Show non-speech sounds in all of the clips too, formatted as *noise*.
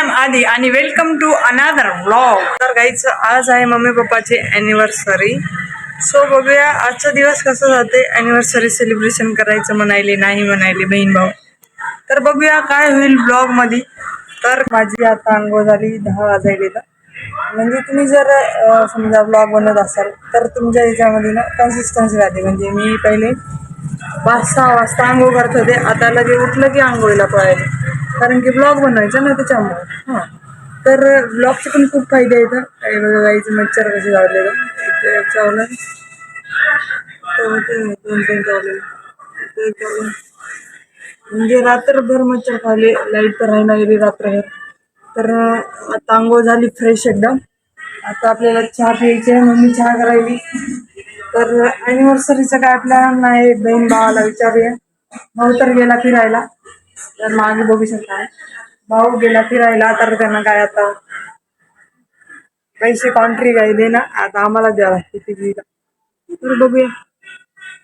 M आदी आणि welcome to another vlog तर गाईच आज आहे मम्मी पप्पाची अॅनिव्हर्सरी सो बघूया आजचा दिवस कसा जाते अॅनिव्हर्सरी सेलिब्रेशन करायचं म्हणायले नाही म्हणायले बहीण भाऊ. तर बघूया काय होईल ब्लॉगमध्ये तर माझी आता अंघोळ झाली दहा वाजायले तर. म्हणजे तुम्ही जर समजा ब्लॉग बनवत असाल तर तुमच्या याच्यामध्ये ना कन्सिस्टन्सी राहते. म्हणजे मी पहिले पाच सहा वाजता आंघोळ करत होते आता लगे उठलं की आंघोळीला पळायला. कारण की ब्लॉग बनवायचा ना त्याच्यामुळे. हां. तर ब्लॉगचे पण खूप फायदे आहेत काही बघा गाईचे मच्छर कसे लावलेलं एक चावलं. दोन तीन चावले. एक चावलं. म्हणजे रात्रभर मच्छर खाल्ले लाइट तर राहिना गेली रात्रभर. तर आता आंघोळ झाली फ्रेश एकदम. आता आपल्याला चहा प्यायची आहे मम्मी चहा करायली. तर अॅनिव्हर्सरीचं काय आपला नाही बहीण भावाला विचारूया. भाऊ तर गेला फिरायला. तर मागे बघू शकता. भाऊ गेला फिरायला तर त्यांना काय आता? पैसे कॉन्ट्री काय दे ना. आता आम्हाला द्यावा किती तर बघूया.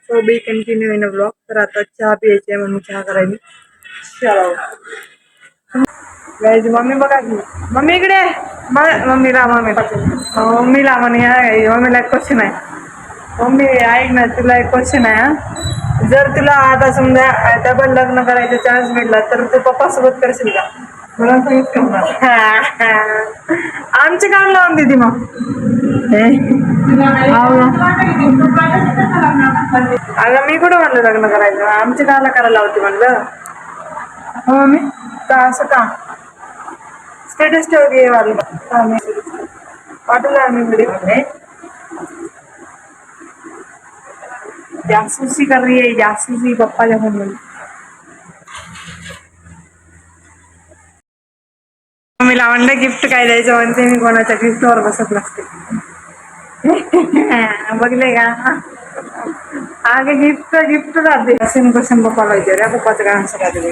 So be continue in blog तर आता चहा प्यायची आहे मम्मी चहा करायची चला. गायची मम्मी बघा की. मम्मी इकडे. मम्मीला मम्मी मम्मीला म्हणे मम्मीला एक क्वेश्चन आहे. मम्मी ऐक ना तुला एक क्वेश्चन आहे हा. जर तुला आता समजा डबल लग्न करायचा चान्स भेटला तर तू पप्पा सोबत करशील का? मला सांगित करणार. आमचे काम लावून देते मग. अगं मी कुठं म्हणलं लग्न करायचं? आमचे काला करायला लावते म्हणलं. हो मी? का असं का? स्टेटस ठेव घे वाले. पाठवलं आम्ही व्हिडिओ जासूसी कर रही है जासूसी पप्पाच्या फोनमध्ये मम्मीला गिफ्ट काय द्यायचं म्हणते मी कोणाच्या गिफ्टवर बसत नसते बघले का आगे गिफ्ट गिफ्ट राहते सेम क्वेश्चन पप्पाला विचार पप्पाचं काय आन्सर राहते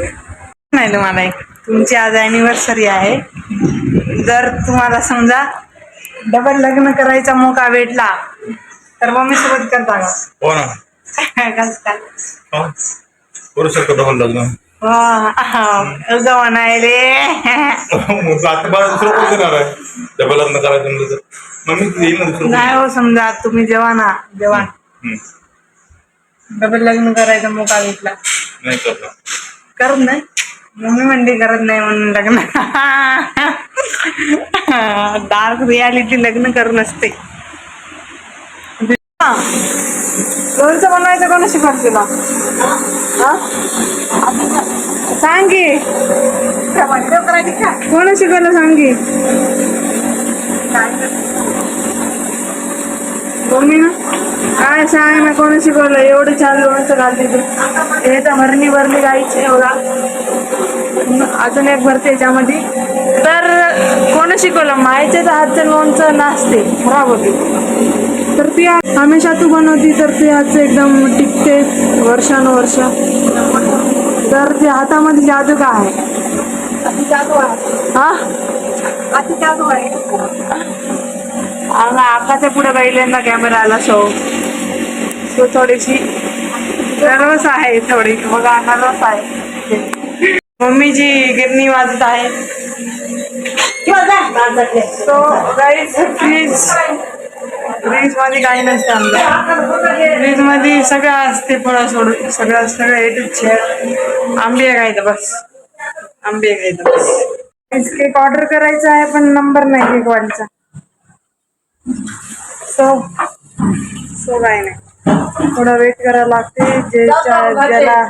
नाही तुम्हाला एक तुमची आज अॅनिव्हर्सरी आहे जर तुम्हाला समजा डबल लग्न करायचा मोका भेटला तर मम्मी सोबत करता हो ना करू शकतो डबल लग्न जवा नाही रे मग आता मला दुसरं कोण देणार आहे? डबल लग्न करायचं म्हणलं तर. मग मी येईल ना दुसरं नाही हो समजा तुम्ही जवाना जवान हम्म. डबल लग्न करायचा मोका भेटला नाही करणार. करत नाही? मम्मी म्हणली करत नाही म्हणून लग्न. *laughs* डार्क रियालिटी लग्न करून असते लोणचं बनवायचं कोण शिकवत तुला? हा? सांग. की कोण शिकवलं सांग? की मम्मी ना? काय सांग ना कोण शिकवलं एवढं छान लोणचं घालते तू. हे तर भरणी भरणी गायची एवढा अजून एक भरते याच्यामध्ये. तर कोण शिकवलं मायच्याच हातचं लोणचं नाचते बरोबर तर ती हमेशा तू बनवती तर ते हातचं एकदम टिकते वर्षानुवर्ष. तर ते हातामध्ये जादू काय आहे? हा? आकाच्या पुढे पहिल्यांदा कॅमेरा आला सो सो थोडीशी नर्वस आहे थोडी. बघा नर्वस आहे. मम्मीची गिरणी वाजत आहे. सो गाईज फ्रीज फ्रीजमध्ये काही नसतं आमचं. फ्रीजमध्ये सगळं असते फळं सोडून. सगळं सगळं ए टू झेड आंबे खायचं बस. आंबे खायचं बस. केक ऑर्डर करायचा आहे पण नंबर नाही केक वाढीचा सो सो काय नाही. थोडा वेट करायला लागते. ज्याच्या ज्याला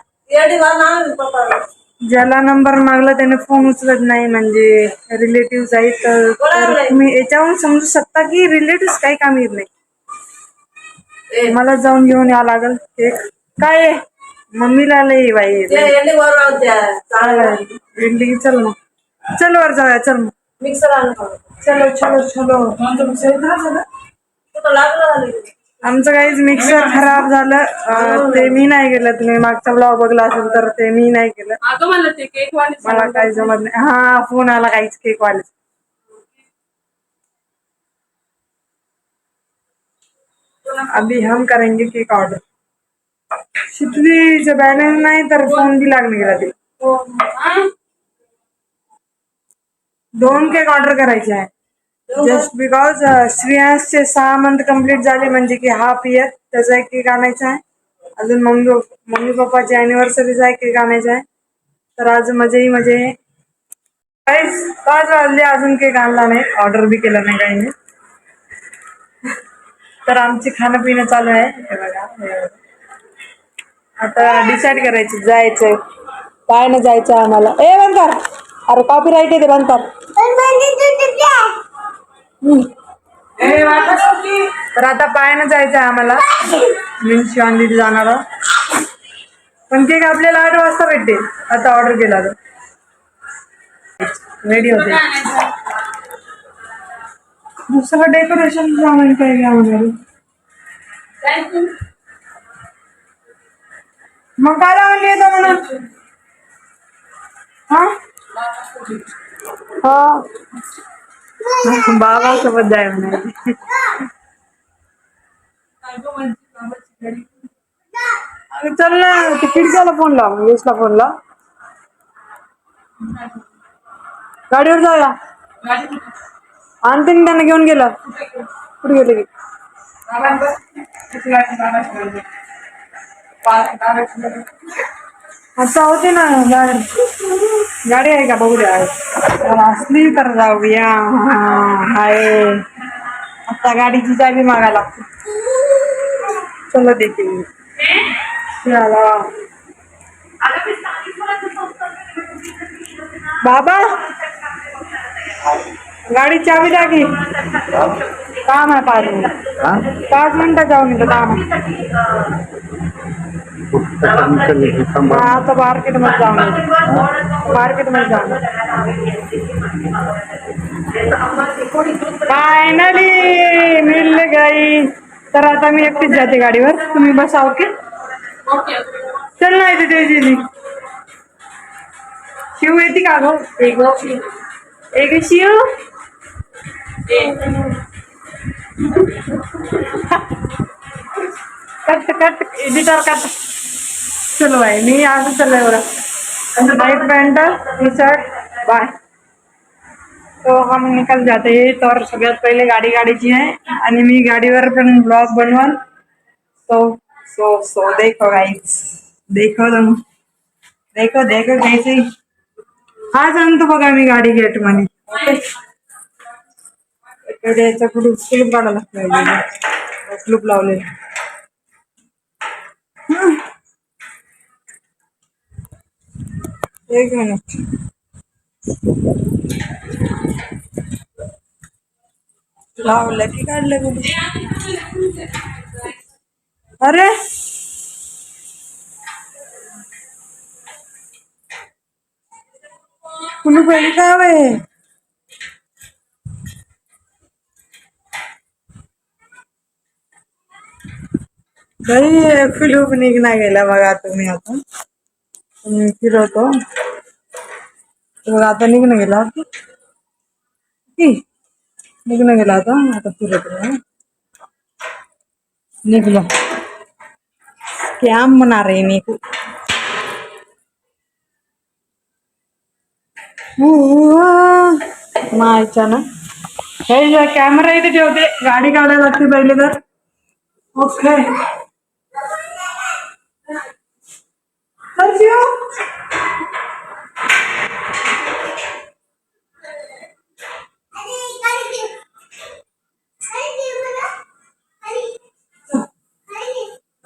ज्याला नंबर मागला त्याने फोन उचलत नाही म्हणजे रिलेटिव्ह आहेत तर तर तुम्ही याच्यावरून समजू शकता की रिलेटिव्ह काही काम येत नाही. मला जाऊन घेऊन यावं लागल. केक काय आहे? मम्मीला लई बाई भेंडी चल मग. चल वर जाऊया चल मग. चलो चलो चलो. आमचं काहीच मिक्सर खराब झालं. अं, ते मी नाही केलं. तुम्ही मागचा ब्लॉग बघला असेल तर ते मी नाही केलं. मला काही जमत नाही. हा फोन आला काहीच केक वाले. अभी हम करेंगे केक ऑर्डर शितलीचं बॅलन्स नाही तर फोन बी लागणे गेला ते दोन केक ऑर्डर करायचे आहे. जस्ट बिकॉज श्रेयांसचे सहा मंथ कंप्लीट झाले म्हणजे की हाफ इयर त्याचा एक केक आणायचा आहे. अजून मम्मी मम्मी पप्पाची अॅनिव्हर्सरीचा एक केक आणायचा आहे. तर आज मजेही मजे. काहीच पाच वाजले अजून केक आणला नाही. ऑर्डर बी केलं नाही काही नाही तर आमचे खाणं पिणं चालू आहे. हे बघा आता डिसाईड करायचं जायचंय काय ना जायचं आम्हाला. ए बंद कर. अरे कॉपी राईट येते ते बंद कर. तर आता पायानं जायचं आहे आम्हाला. मी शिवान दिदी जाणार पण केक आपल्याला आठ वाजता भेटते आता ऑर्डर केला तर. रेडी होते. दुसरं डेकोरेशन सामान काय घ्या म्हणाले मग काय लावली येतं म्हणून? हा? हा. बाबा सोबत जाय म्हणाले अगं चल ना ते खिडक्याला फोन लाव यशला फोन लाव गाडीवर जाऊया आणते ना त्यांना घेऊन गेला कुठे गेले की आता होते ना गाडी गाडी आहे का बघू द्या जर असली तर जाऊया हा आहे आता गाडीची चाबी मागा लागते चला देते मी. चला। बाबा गाडी चाबी द्या की काम आहे पाच मिनिट पाच मिनिटं जाऊन येतं काम आहे. हा, आता मार्केटमध्ये जाऊन मार्केटमध्ये जाऊन फायनली मिल गाई. तर आता मी एकटीच जाते गाडीवर. तुम्ही बसा ओके चल ना इथे तेजली शिव येते का गो? एक Shiv. Cut cut editor cut. चलो आहे मी असं चलो एवढं night pant T shirt. Bye. तो हम निकल जाते. तर सगळ्यात पहिले गाडी गाडीची आहे. आणि मी गाडीवर पण ब्लॉग बनवाल सो सो सो देखो गाईज देखो तुम. देखो देखो कैसे. आज आणतो बघा मी गाडी गेटमध्ये ओके इकडे कुठे स्लिप काढायला लागतो स्लूप लावलेला. एक मिनिट। लावलं की काढलं कुठे अरे! कुणी पहिले काय हवंय बाई फिलूप निघणार गेला बघा तुम्ही आता। मी फिरवतो बघा आता निघणं गेला निघणं गेला आता. आता फिरत निघलो. कॅम म्हणणार आहे मी मायच्या ना. हे कॅमेरा इथे ठेवते. गाडी काढायला लागते पहिले तर. Okay.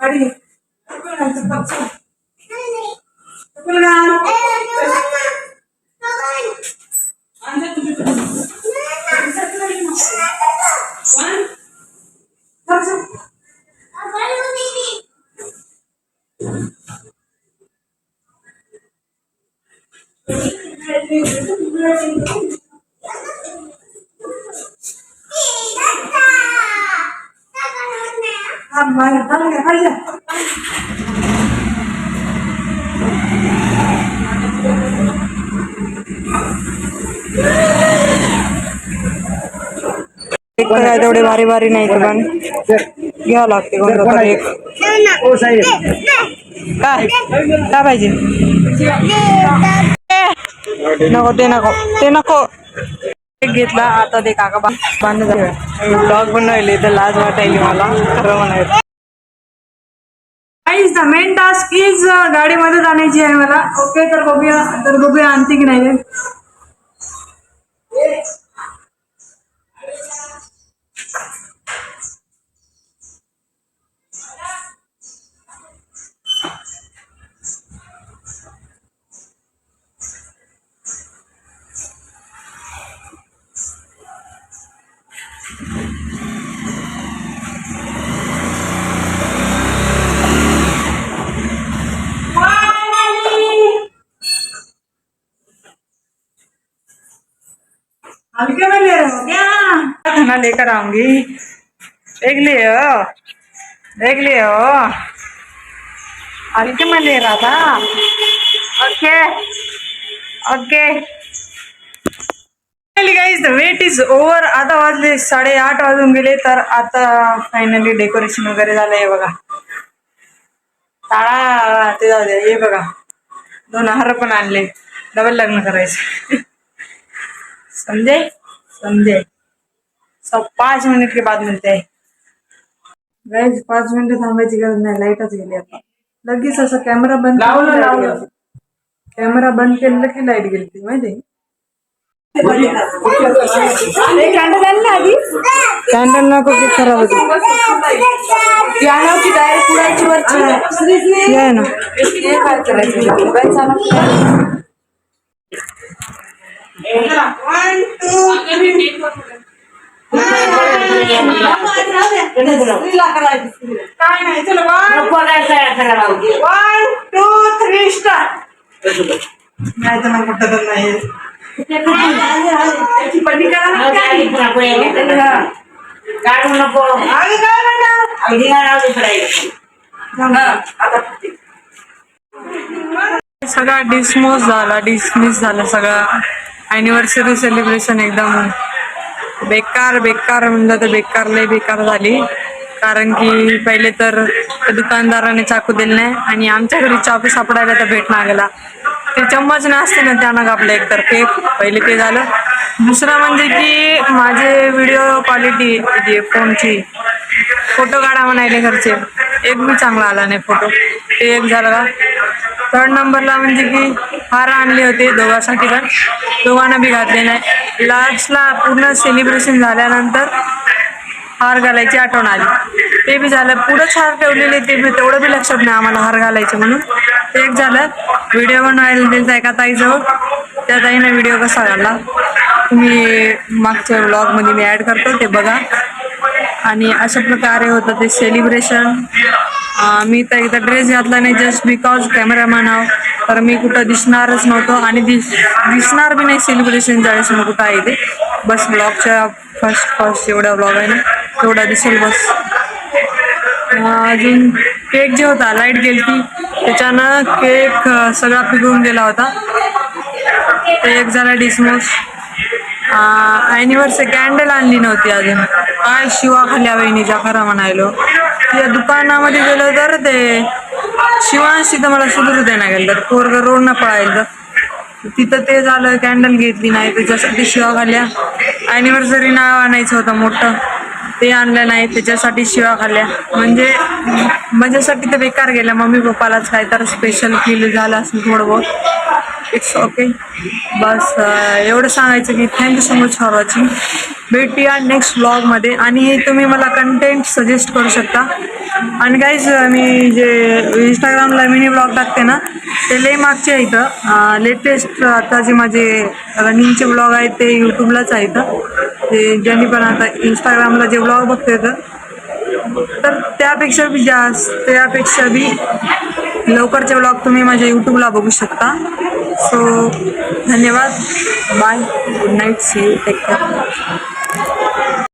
Ready? Everyone, it's about एक तर काय तेवढे भारी भारी नाही तर पण? घ्यावं लागते कोणतं तरी. एक हो काय काय पाहिजे? नको ते नको. ते नको. घेतला. आता ते काका बा- बांधून झाले. ब्लॉग बनवले तर लाज वाटायली मला. खरं म्हणायचं. द मेन टास्क इज गाडीमध्ये जाण्याची आहे मला. ओके तर बघूया. तर बघूया आणते की नाही हल्के में ले रहे हो क्या खाना लेकर आऊंगी। देख लिए हो देख लिए हो हल्के में ले रहा था। Okay. Okay. Guys wait is over आता वाजले साडेआठ वाजून गेले तर आता फायनली डेकोरेशन वगैरे झालंय बघा. टाळा ते जाऊ दे हे बघा. दोन हार पण आणले. डबल लग्न करायचे. *laughs* समजे? समजे. सब पाच मिनिट के बाद मिळते गाईज पाच मिनिटं थांबायची गरज नाही लाईटच गेली आता लगेच असं कॅमेरा बंद कॅमेरा बंद केलं की लाईट गेली ती माहिती कॅन्डल आधी कॅन्डल नको की खराब होती हे। आहे ना। काय नाही चलो वन टू थ्री स्टार्ट नाही तर मग कुठं तर नाही. त्याची करा काय? काढू नको आगे काय म्हणणार? अगदी गाडा दुसराय आता सगळा डिसमोस झाला डिसमिस झाला सगळा. अॅनिव्हर्सरी सेलिब्रेशन एकदम बेकार बेकार म्हणलं तर बेकार लय बेकार झाली. कारण की पहिले तर दुकानदाराने चाकू दिले नाही आणि आमच्या घरी चाकू सापडायला तर भेटणार गेला ते चम्मच नसते ना त्यानं कापलं एकतर केक पहिले ते झालं. दुसरं म्हणजे की माझे व्हिडिओ क्वालिटी फोनची फोटो काढा म्हणायले घरचे. एक बी चांगला आला नाही फोटो ते एक झालं का थर्ड नंबरला म्हणजे की हार आणले होते दोघांसाठी पण. दोघांना बी घातले नाही. लास्टला पूर्ण सेलिब्रेशन झाल्यानंतर हार घालायची आठवण आली. ते बी झालं. पुढंच हार ठेवलेले ते बी तेवढं बी लक्षात नाही आम्हाला हार घालायचे म्हणून. ते एक झालं. व्हिडिओ बनवायला दिलता एका ताईजवळ. त्या ताईनं व्हिडिओ कसा काढला तुम्ही मागच्या ब्लॉगमध्ये मी ॲड करतो ते बघा. आणि अशा प्रकारे होतं ते सेलिब्रेशन मी तर एकदा ड्रेस घातला नाही जस्ट बिकॉज कॅमेरामॅन आहो. तर मी कुठं दिसणारच नव्हतो आणि दिस दिसणार बी नाही सेलिब्रेशन ज्यावेळेस मी कुठं आहे ते. बस ब्लॉगच्या फर्स्ट फर्स्ट एवढा ब्लॉग आहे ना तेवढा दिसेल बस. अजून केक जे होता लाइट गेलती त्याच्यानं केक सगळा पिघळून गेला होता. ते एक झाला डिसमोस ॲनिव्हर्सरी कॅन्डल आणली नव्हती अजून. काय शिवा खाल्या वहिनीच्या खरा म्हणायलो. त्या दुकानामध्ये गेलो तर ते शिवांशी तर मला सुधरू देणार गेलं तर पोरग रोडनं पळायला तर. तिथं ते झालं कॅन्डल घेतली नाही त्याच्यासाठी शिवा खाल्ल्या. अॅनिव्हर्सरी नाव आणायचं होतं मोठं. ते आणलं नाही त्याच्यासाठी शिवा खाल्ल्या. म्हणजे माझ्यासाठी तर बेकार गेल्या मम्मी पप्पालाच काय तर स्पेशल फील झालं असेल थोडं बहुत इट्स ओके बस एवढं सांगायचं की thank you so much for watching भेटूया नेक्स्ट ब्लॉगमध्ये आणि तुम्ही मला कंटेंट सजेस्ट करू शकता. आणि काहीच मी जे इंस्टाग्रामला मिनी ब्लॉग टाकते ना ते लय मागचे आहे इथं. लेटेस्ट आता जे माझे रनिंगचे ब्लॉग आहेत ते यूट्यूबलाच आहेत. ते ज्यांनी पण आता इंस्टाग्रामला जे ब्लॉग बघते तर. तर त्यापेक्षा बी जास्त त्यापेक्षा बी लवकरचे ब्लॉग तुम्ही माझ्या यूट्यूबला बघू शकता. सो धन्यवाद. Bye good night see take care